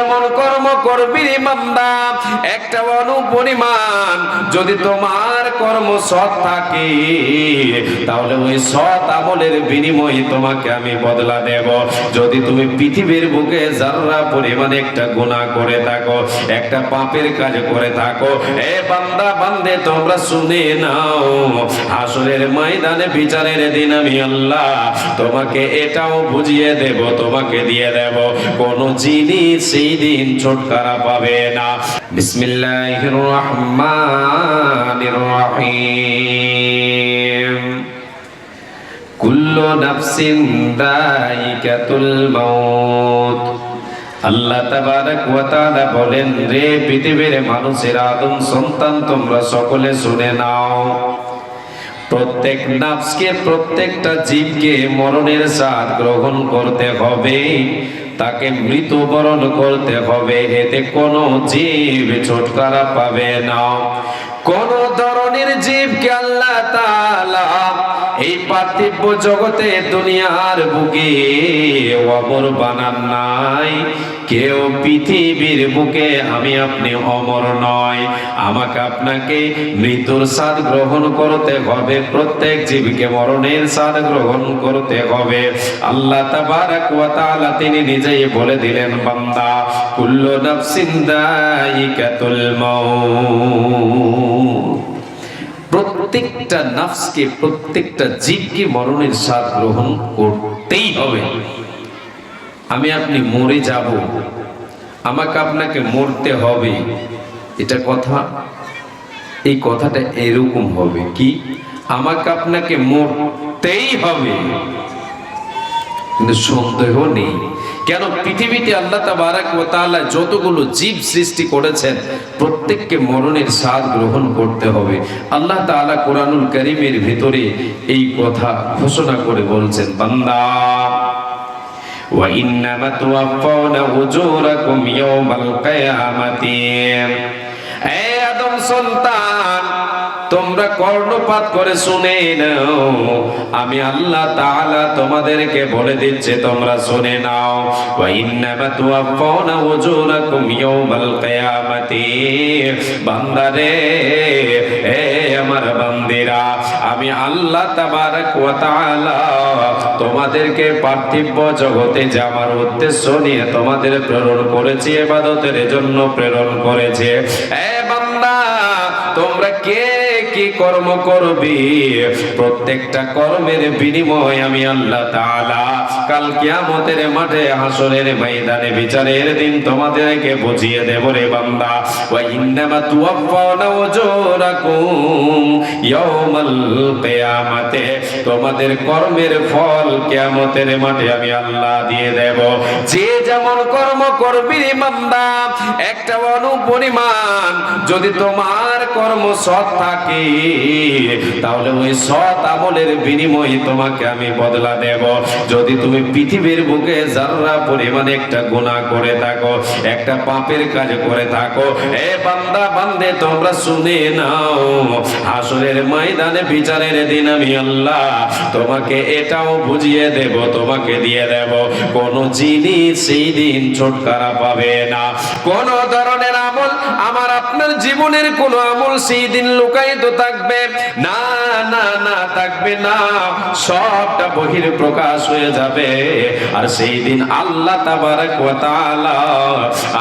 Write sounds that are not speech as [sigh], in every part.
যেমন করবি বান্দা একটা অনুপরিমাণ যদি তোমার কর্ম সৎ থাকে, তাহলে ওই সৎ আমলের বিনিময়ে তোমাকে আমি বদলা দেব। যদি তুমি পৃথিবীর বুকে একটা গুনাহ করে থাকো, একটা পাপের কাজ করে থাকো, এ বান্দা, বান্দে, তোমরা শুনে নাও ময়দানে বিচারের দিন আমি আল্লাহ তোমাকে এটাও বুঝিয়ে দেব, তোমাকে দিয়ে দেব। কোন জিনিস সেই দিন ছুটকারা পাবে না। বিসমিল্লাহির রহমানির রহিম আল্লাহ তাবারক বলেন, রে পৃথিবীর মানুষের আদম সন্তান, তোমরা সকলে শুনে নাও। প্রত্যেক নাফসকে, প্রত্যেকটা জীবকে মরণের স্বাদ গ্রহণ করতে হবে। তাকে মৃত্যুবরণ করতে হবে এতে কোনো জীব ছুটকারা পাবে না। কোন এই পার্থিব জগতে দুনিয়ার বুকে অমর বানান নাই। কেউ পৃথিবীর বুকে আমি আপনি অমর নয়। আমাকে আপনাকে মৃত্যুর স্বাদ গ্রহণ করতে হবে, প্রত্যেক জীবকে মরণের স্বাদ গ্রহণ করতে হবে। আল্লাহ তাবারাক তিনি নিজেই বলে দিলেন, বান্দা, কুল্লু নাফসিন দাইকাতুল মাউত। প্রত্যেকটা নাফসকে, প্রত্যেকটা জীবকে মরণের স্বাদ গ্রহণ করতেই হবে। আমি আপনি মরে যাব। আমাকে আপনাকে মরতে হবে। এটা কথা? এই কথাটা এরকম হবে কি? আমাকে আপনাকে মরতেই হবে। কিন্তু সন্দেহ নেই। কেন পৃথিবীতে আল্লাহ তাবারাক ওয়া তাআলা যতগুলো জীব সৃষ্টি করেছেন, প্রত্যেককে মরণের স্বাদ গ্রহণ করতে হবে। আল্লাহ তাআলা কোরআনুল কারীমের ভিতরে এই কথা ঘোষণা করে বলছেন, বান্দা, ওয়া ইন্নামা তুওয়াফাউনা উজুরাকুম ইয়াওমাল কিয়ামাতি। এ আদম সন্তান তোমরা কর্ণপাত করে শুনে নাও। আমি আল্লাহ তাআলা তোমাদেরকে বলে দিচ্ছে, তোমরা শুনে নাও। ওয়া ইন্নামা তুওয়াফাউনা উজুরাকুম ইয়াওমাল কিয়ামাতি। বান্দারে এ আমার বান্দিরা, আমি আল্লাহ তাবারক ওয়া তাআলা তোমাদেরকে পার্থিব জগতে যে আমার উদ্দেশ্য নিয়ে তোমাদের প্রেরণ করেছি ইবাদতের জন্য প্রেরণ করেছে। এ বান্দা, তোমরা কে কি কর্ম করবি? প্রত্যেকটা কর্মের বিনিময় আমি আল্লাহ তাআলা। কাল কিয়ামতের মাঠে হাসরের ময়দানে বিচারের দিন তোমাদেরকে বুঝিয়ে দেব রে বান্দা। ওয়া ইন্নামা তুওয়াফাউনা উজুরাকুম ইয়াউমাল কিয়ামাতে। তোমাদের কর্মের ফল কিয়ামতের মাঠে আমি আল্লাহ দিয়ে দেব। যে যেমন কর্ম করবি রে বান্দা, একটা অনুপরিমাণ যদি তোমার কর্ম সৎ থাকে তাহলে ওই সৎ আমলের বিনিময়ে তোমাকে আমি বদলা দেব। যদি তুমি পৃথিবীর বুকে যারা পরিমাণে একটা গুনাহ করে থাকো, একটা পাপের কাজ করে থাকো, এ বান্দা, বান্দে, তোমরা শুনে নাও, হাসরের ময়দানে বিচারের দিন আমি আল্লাহ তোমাকে এটাও বুঝিয়ে দেব, তোমাকে দিয়ে দেব। কোন জিনিস সেই দিন ছুটকারা পাবে না। কোন ধরনের জীবনের কোন আমল সেই দিন লুকায়িত থাকবে। না না না থাকবে না, সবটা বহির প্রকাশ হয়ে যাবে। আর সেই দিন আল্লাহ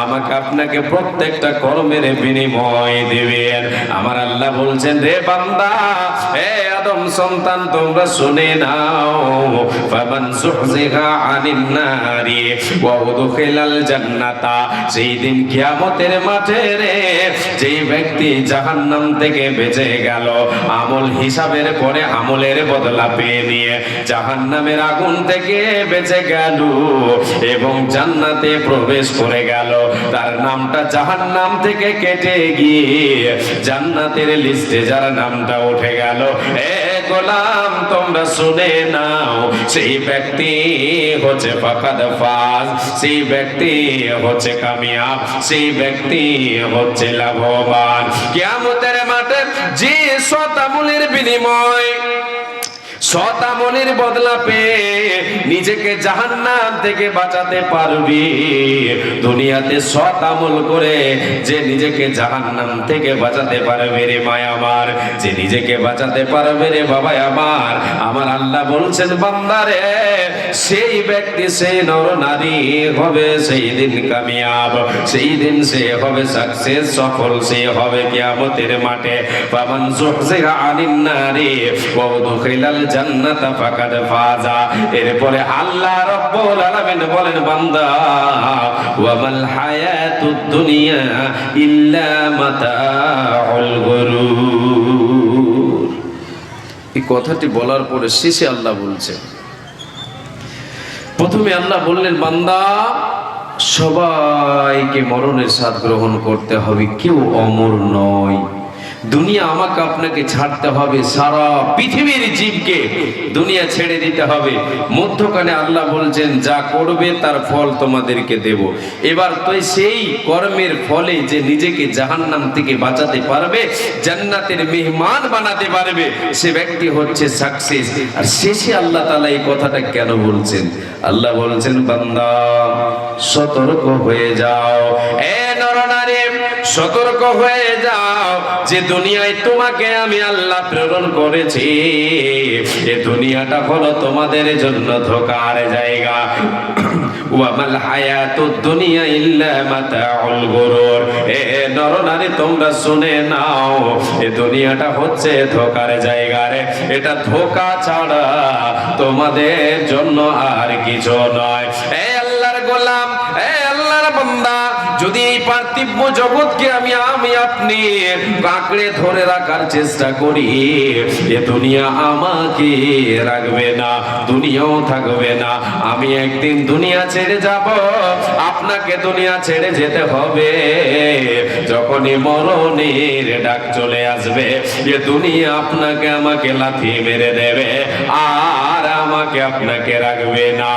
আমাকে আপনাকে প্রত্যেকটা কর্মের বিনিময় দিবেন। আমার আল্লাহ বলছেন, রে বান্দা, হে আদম সন্তান, তোমরা শুনে নাও। মাঠে রে যে ব্যক্তি জাহান্নাম থেকে বেঁচে গেল, আমল হিসাবের পরে আমলের বদলা পেয়ে নিয়ে আগুন থেকে বেঁচে গেল এবং জান্নাতে প্রবেশ করে গেল। তার নামটা থেকে কেটে গিয়ে জান্নাতের লিস্টে যার নামটা উঠে গেল। এ গোলাম, তোমরা শুনে নাও, সেই ব্যক্তি হচ্ছে ফাকাদ ফাজ, সেই ব্যক্তি হচ্ছে কামিয়াব, সেই ব্যক্তি হচ্ছে লাভবান। মাঠে যে সতামুলের বিনিময় সৎ আমলের বদলা পেয়ে নিজেকে জাহান্নাম থেকে বাঁচাতে পারবি। দুনিয়াতে সৎ আমল করে যে নিজেকে জাহান্নাম থেকে বাঁচাতে পারবে রে মায় আমার, যে নিজেকে বাঁচাতে পারবে রে বাবা আমার। আমার আল্লাহ বলছেন বান্দারে সেই ব্যক্তি সেই নর নারী হবে, সেই দিন কামিয়াব, সেই দিন সে হবে সাকসেস সফল সে হবে কিয়ামতের মাঠে। পামান জুহজিহা আনিন নারী, ওয়া উদখিলাল জান্নাতা ফাকাদ ফাজা। এরপরে আল্লাহ রাব্বুল আলামিন বলেন, বান্দা ওয়া মাল হায়াতুদ দুনিয়া ইল্লা মাতাউল গুরুর। এই কথাটি বলার পরে শেষে আল্লাহ বলছেন প্রথমে আল্লাহ বললেন, বান্দা, সবাইকে মরণের স্বাদ গ্রহণ করতে হবে, কেউ অমর নয়। দুনিয়া আমাকে আপনাকে ছাড়তে হবে, সারা পৃথিবীর জীবকে দুনিয়া ছেড়ে দিতে হবে। মধ্যখানে আল্লাহ বলছেন, যা করবে তার ফল তোমাদেরকে দেব। এবার তো সেই কর্মের ফলে যে নিজেকে জাহান্নাম থেকে বাঁচাতে পারবে, জান্নাতের মেহমান বানাতে পারবে, সে ব্যক্তি হচ্ছে সাকসেস আর শেষে আল্লাহ তালা এই কথাটা কেন বলছেন? আল্লাহ বলছেন, বান্দা, সতর্ক হয়ে যাও। এ নরনারী সতর্ক হয়ে যাও যে দুনিয়ায় তোমাকে আমি আল্লাহ প্রেরণ করেছি। এ দুনিয়াটা হলো তোমাদের জন্য ধোকার জায়গা। নাও দুনিয়াটা হচ্ছে জায়গা রে। এটা ধোকা ছাড়া তোমাদের জন্য আর কিছু নয়। এ যদি এই পার্থিব জগৎকে আমি আমি আপনি কাঁকড়ে ধরে রাখার চেষ্টা করি, এ দুনিয়া আমাকে রাখবে না, দুনিয়াও থাকবে না। আমি একদিন দুনিয়া ছেড়ে যাব, আপনাকে দুনিয়া ছেড়ে যেতে হবে। যখনই মরণের ডাক চলে আসবে, এ দুনিয়া আপনাকে আমাকে লাথি মেরে দেবে। আর আমাকে আপনাকে রাখবে না।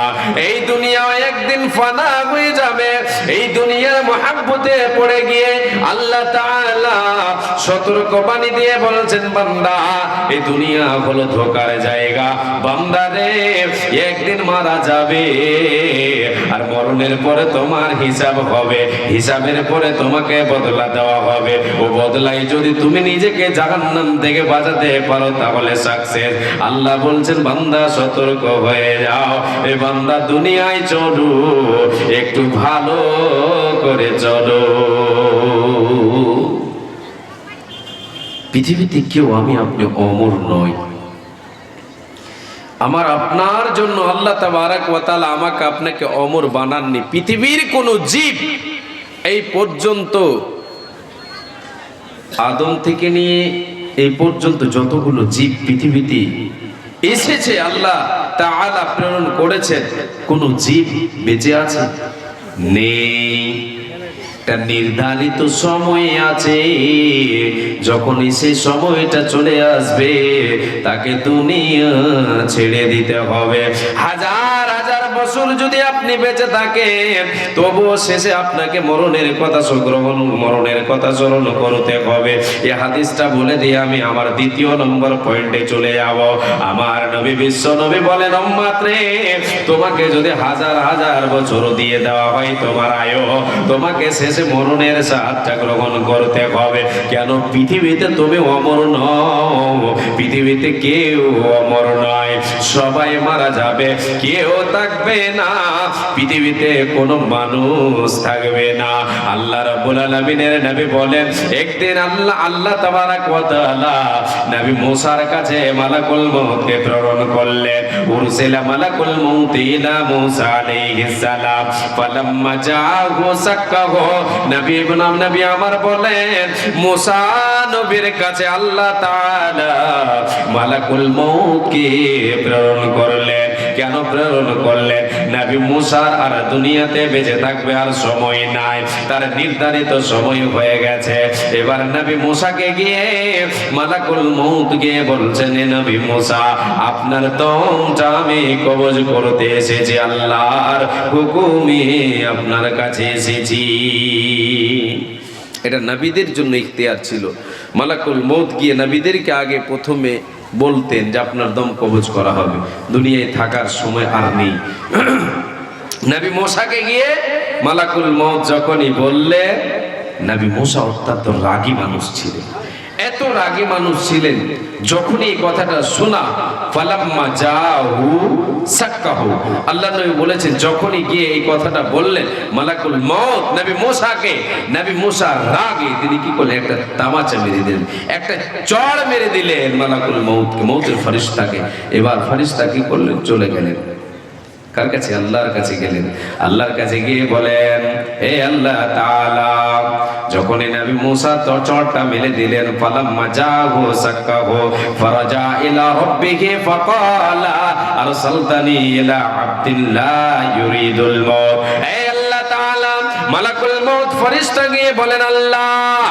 এই দুনিয়া একদিন ফানা হয়ে যাবে। এই দুনিয়ার মহাব্বতে পড়ে গিয়ে আল্লাহ তাআলা সতর্ক বাণী দিয়ে বলছেন, বান্দা, এই দুনিয়া হলো ধোকার জায়গা। বান্দা রে, একদিন মারা যাবে আর মরণের পরে তোমার হিসাব হবে। হিসাবের পরে তোমাকে বদলা দেওয়া হবে। ও বদলাই যদি তুমি নিজেকে জাহান্নাম থেকে বাঁচাতে পারো, তাহলে সাকসেস আল্লাহ বলছেন, বান্দা, সতর্ক হয়ে যাও। এ বান্দা দুনিয়ায় চলো, একটু ভালো করে চলো। পৃথিবীতে কেউ আমি আপনি অমর নয় আমার আপনার জন্য আল্লাহ তাবারাক ওয়া তাআলা আমাকে আপনাকে অমর বানাননি। পৃথিবীর কোন জীব এই পর্যন্ত আদম থেকে নিয়ে এই পর্যন্ত যতগুলো জীব পৃথিবীতে এসেছে আল্লাহ তা আলা প্রেরণ করেছেন। কোন জীব বেঁচে আছে? নেই। নির্ধারিত সময় আছে। যখন সে সময়টা চলে আসবে, তাকে তুমি ছেড়ে দিতে হবে। হাজার বছর যদি আপনি বেঁচে থাকেন, তবুও শেষে আপনাকে মরণের কথা গ্রহণ মরণের কথা স্মরণ করতে হবে। এই হাদিসটা বলে দিয়ে আমি আমার দ্বিতীয় নম্বর পয়েন্টে চলে যাব। আমার নবী বিশ্ব নবী বলেন মাত্রে তোমাকে যদি হাজার হাজার বছর দিয়ে দেওয়া হয় তোমার আয়ু, তোমাকে শেষে মরণের সাহায্য গ্রহণ করতে হবে। কেন? পৃথিবীতে তুমি অমর নও, পৃথিবীতে কেউ অমর নয়। সবাই মারা যাবে, কেউ থাকবে না, পৃথিবীতে কোনো মানুষ থাকবে না। আল্লাহ রাব্বুল আলামিনের নবী বলেন, একদিন আল্লাহ আল্লাহ তাবারাক ওয়া তাআলা নবী মুসার কাছে মালাকুল মউতকে প্রেরণ করলেন। উরসিলা মালাকুল মউত ইলা মুসা আলাইহিস সালাম। জাআহু সাক্কাহু। নবী নবী আমার বলেন, মুসা নবীর কাছে আল্লাহ তাআলা মালাকুল মউতকে প্রেরণ করলেন। কেন প্রেরণ করলেন নাবি মুসার আর দুনিয়াতে বেঁচে থাকবে আর সময় নাই। তার নির্ধারিত সময় হয়ে গেছে। এবার নাবি মুসাকে গিয়ে মালাকুল মউত গিয়ে বলছেন, "এ নবী মুসা, আপনার দমটা আমি কবজ করতে এসেছি, আল্লাহর হুকুমে আপনার কাছে এসেছি। এটা নবীদের জন্য ইখতিয়ার ছিল। মালাকুল মৌত গিয়ে নবীদেরকে আগে প্রথমে বলতেন যে আপনার দম কবজ করা হবে। দুনিয়ায় থাকার সময় আর নেই। [clears throat] নাবি মোসাকে গিয়ে মালাকুল মত যখনই বললে নাবি মশা অত্যন্ত রাগী মানুষ ছিলেন। এত রাগী মানুষ ছিলেন, যখনই এই কথাটা শোনা, ফালাম্মা জাহু সাক্কাহু। আল্লাহ নবী বলেছেন, যখনই গিয়ে এই কথাটা বললেন, মালাকুল মৌত নবী মোসাকে, নবী মোসা রাগে, তিনি কি করলেন, একটা তামাচা মেরে দিলেন, একটা চড় মেরে দিলেন মালাকুল মৌতকে মৌতের ফরিস্তাকে। এবার ফরিস্তা কি করলেন, চলে গেলেন। কার কাছে? আল্লাহর কাছে গেলেন। আল্লাহর কাছে গিয়ে বলেন, হে আল্লাহ তাআলা যখনই নবী মুসা তো চটটা মেলে দিলেন, ফালাম্মা জাহু সাক্কাহু, ফারাজা ইলা রাব্বিহি ফাকালা, আরসালতানি ইলা আব্দিল্লাহ ইউরিদুল মউত। মালাকুল মউত ফেরেশতা গিয়ে বলেন, আল্লাহ,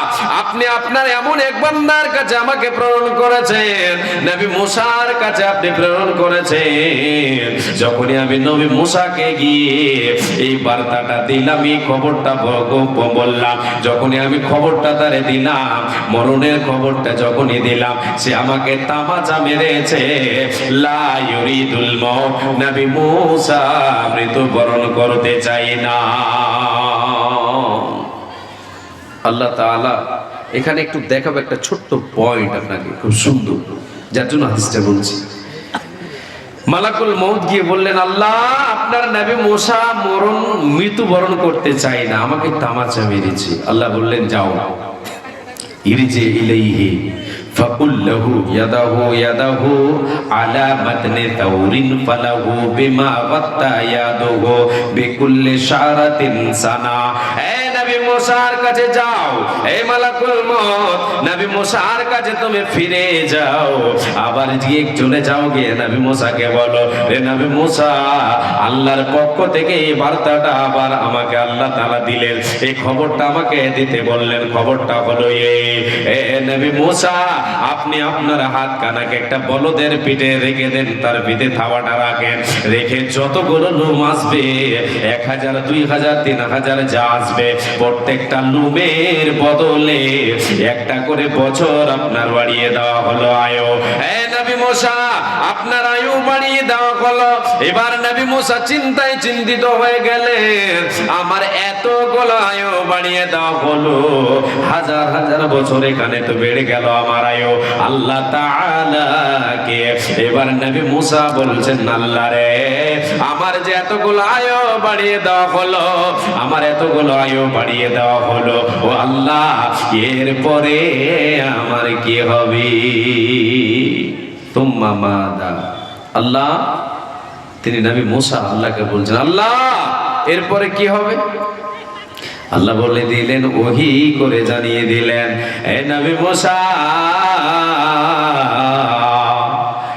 আপনি আপনার এমন এক বান্দার কাছে আমাকে প্রেরণ করেছেন, নবী মুসার কাছে আপনি প্রেরণ করেছেন। যখনই আমি নবী মুসাকে গিয়ে এই বার্তাটা দিলাম, এই খবরটা বললাম, যখনই আমি খবরটা তারে দিলাম, মরণের খবরটা যখনই দিলাম, সে আমাকে তামাচা মেরেছে। লা ইউরিদুল মউত, নবী মুসা মৃত্যুবরণ করতে চাই না। আল্লাহ তাআলা এখানে একটু দেখাবো একটা ছোট্ট পয়েন্ট আপনাকে, খুব সুন্দর। যার জন্য হাদিসটা বলছি। মালাকুল গিয়ে বললেন, আল্লাহ, আপনার নবী মরণ করতে চাই না, আমাকে তামাচা মেরেছে। আল্লাহ বললেন, যাও। ইরজে ইলাইহি মুসার কাছে যাও। এই মালাকুল মউত নবী মুসার কাছে তুমি ফিরে যাও। আবার গিয়ে চলে যাও গিয়ে নবী মুসাকে বলো, রে নবী মুসা আল্লাহর পক্ষ থেকে এই বার্তাটা আবার আমাকে আল্লাহ তাআলা দিলেন। এই খবরটা আমাকে দিতে বললেন। খবরটা হলো এ নবী মুসা আপনি আপনার হাত কানাকে একটা বলদের পিঠে রেখে দেন, তার পিঠে থাওয়াটা রাখেন। রেখে যতগুলো লুম আসবে, এক হাজার, দুই হাজার, তিন হাজার যা আসবে, প্রত্যেকটা লুমের বদলে একটা করে বছর আপনার বাড়িয়ে দেওয়া হলো আয়ো। এ নবী মুসা, আপনার আয়ু বাড়িয়ে দেওয়া হলো। এবার নবী মুসা চিন্তায় চিন্তিত হয়ে গেলেন, আমার এতগুলো আয়ু বাড়িয়ে দেওয়া হলো। হাজার হাজার বছর এখানে তো বেড়ে গেল আমার আয়ু। আল্লাহ তাআলাকে এবার নবী মুসা বলছেন, আল্লাহ রে, আমার যে এতগুলো আয়ু বাড়িয়ে দেওয়া হলো, আমার এতগুলো আয়ু বাড়িয়ে দেওয়া হলো। ও আল্লাহ, এরপরে আমার কি হবে? তোমা মাদা। আল্লাহ, তিনি নবী মুসা আল্লাহকে বলছেন, আল্লাহ, এরপরে কি হবে? আল্লাহ বলে দিলেন, ওহি করে জানিয়ে দিলেন, এ নবী মুসা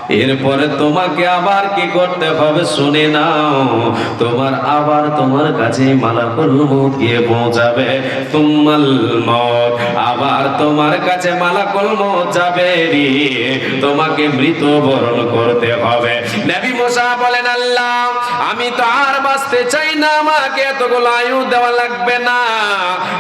এরপরে তোমাকে আবার কি করতে হবে শুনে নাও। তোমার আবার তোমার কাছে মালাকুল মউত গিয়ে পৌঁছাবে তুমাল মত আবার তোমার কাছে মালাকুল মউত যাবে রে। তোমাকে মৃত বরণ করতে হবে। নবী মুসা বলেন, আল্লাহ, আমি তো আর বাঁচতে চাই না, আমাকে এতগুলো আয়ু দেওয়া লাগবে না।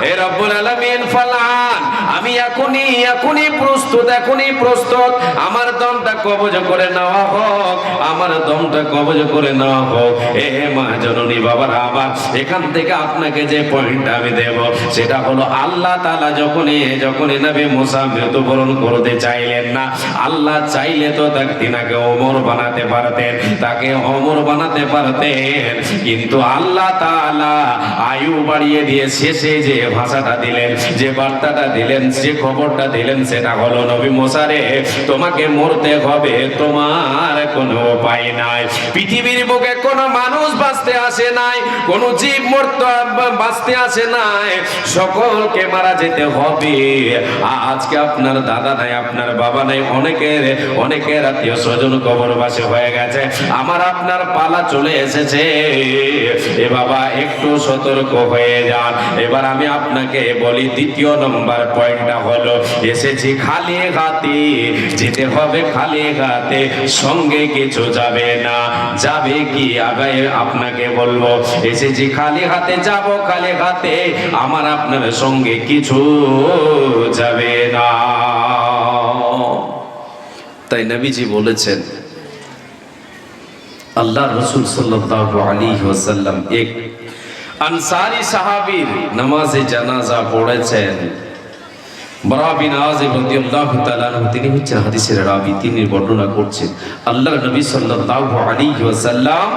এ রব্বুল আলামিন ফালান আমি এখনই এখনই প্রস্তুত এখনই প্রস্তুত। আমার দমটা কবজ করে নেওয়া হোক, আমার দমটা কবজ করে নেওয়া হোক। এ মা জননী বাবার আবার এখান থেকে আপনাকে যে পয়েন্ট আমি দেব, সেটা হলো আল্লাহ তালা যখনই যখনই নবী মুসা মৃত্যুবরণ করতে চাইলেন না, আল্লাহ চাইলে তো তাকে তিনাকে অমর বানাতে পারতেন, তাকে অমর বানাতে পারতেন। কিন্তু আল্লাহ তাআলা আয়ু বাড়িয়ে দিয়ে শেষে যে ভাষাটা দিলেন, যে বার্তাটা দিলেন যে খবরটা দিলেন সেটা হলো নবী মোসারে, তোমাকে মরতে হবে, তোমার কোনো উপায় নাই। পৃথিবীর বুকে কোনো মানুষ বাঁচতে আসে নাই, কোনো জীব মরতে, বাঁচতে আসে নাই। সকলকে মারা যেতে হবে। আজকে আপনার দাদা নাই, আপনার বাবা নাই, অনেকের অনেকের আত্মীয় স্বজন কবরবাসী হয়ে গেছে। আমার আপনার পালা চলে এসেছে। এ বাবা, একটু সতর্ক হয়ে যান। এবার আমি আপনাকে বলি, দ্বিতীয় নম্বর পয়েন্টটা হলো। এসেছি খালি হাতে, যেতে হবে খালি হাতে, সঙ্গে কিছু যাবে না। যাবে কি আগে আপনাকে বলব? এসেছি খালি হাতে, যাব খালি হাতে, আমার আপনার সঙ্গে কিছু যাবে না। তাই নবীজি বলেছেন আল্লাহ রসুল সাল্লাল্লাহু আলাইহি ওয়াসাল্লাম এক আনসারি সাহাবীর নামাজে জানাজা পড়েছেন। বরা বিন আযিব রাদিয়াল্লাহু তাআলা তিনি হচ্ছেন হাদিসের রাবী, তিনি বর্ণনা করছেন, আল্লাহর নবী সাল্লাল্লাহু আলাইহি ওয়াসাল্লাম,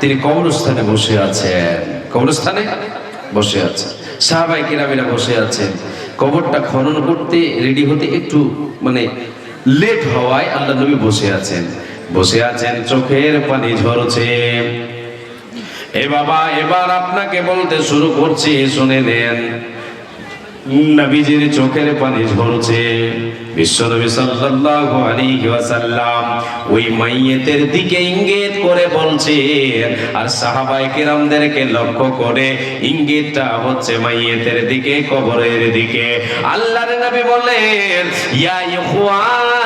তিনি কবরস্থানে বসে আছেন। কবরস্থানে? বসে আছেন। সাহাবাই কিরামিরা বসে আছেন। কবরটা খনন করতে রেডি হতে একটু মানে লেট হওয়ায় আল্লাহ নবী বসে আছেন। বসে আছেন, চোখের পানি ঝরছে। এ বাবা, এবার আপনাকে বলতে শুরু করছি, শুনে নেন। নবীজির চোখের পানি ঝরছে। বিশ্বনবী সাল্লাল্লাহু আলাইহি ওয়াসাল্লাম ওই মাইয়েতের দিকে ইঙ্গিত করে বলছেন, আর সাহাবায়ে কেরামদেরকে লক্ষ্য করে ইঙ্গিতটা হচ্ছে মাইয়েতের দিকে, কবরের দিকে। আল্লাহর নবী বলেন, ইয়া ইখওয়ানি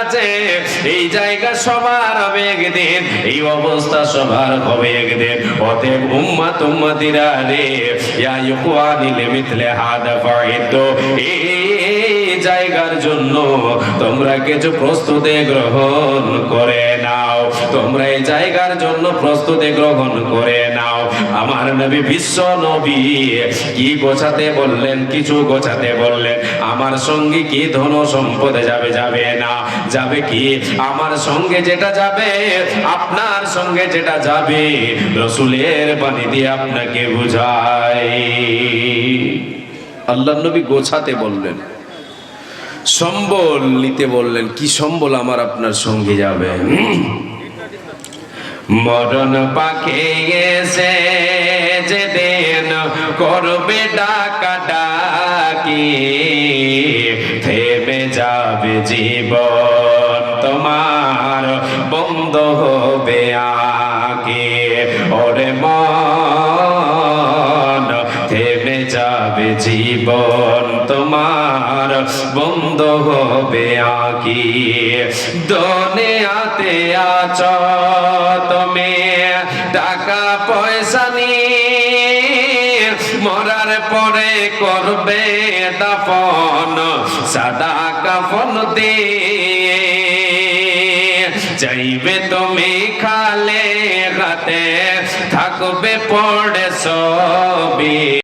কাছে এই জায়গা সবার হবে একদিন এই অবস্থা সবার হবে একদিন। অতএব উম্মাত উম্মাতিরা রে, ইয়া ইখওয়ানি লিমিথলে হাদা ফাইদু। এই জায়গার জন্য তোমরা কিছু প্রস্তুতি গ্রহণ করে নাও। তোমরা এই জায়গার জন্য প্রস্তুতি গ্রহণ করে নাও। আমার নবী বিশ্ব নবী কি গোছাতে বললেন, কিছু গোছাতে বললেন। আমার সঙ্গে কি ধন সম্পদে যাবে যাবে না? যাবে কি? আমার সঙ্গে যেটা যাবে, আপনার সঙ্গে যেটা যাবে, রসুলের পানি দিয়ে আপনাকে বুঝাই। আল্লাহ নবী গোছাতে বললেন, সম্বল নিতে বললেন, কি সম্বল আমার আপনার সঙ্গে যাবে? মরণ পাখে এসে যে দেন করবে ডাকা ডাকি থেমে যাবে জীবন তোমার, বন্ধ হবে আগে। ওরে মন, থেমে যাবে জীবন তোমার, বন্ধ হবে আকি দনে আতে আচ করবে দাফন সাদা কাফন দে চাইবে তুমি খালে রাতে থাকবে পড়ে সবই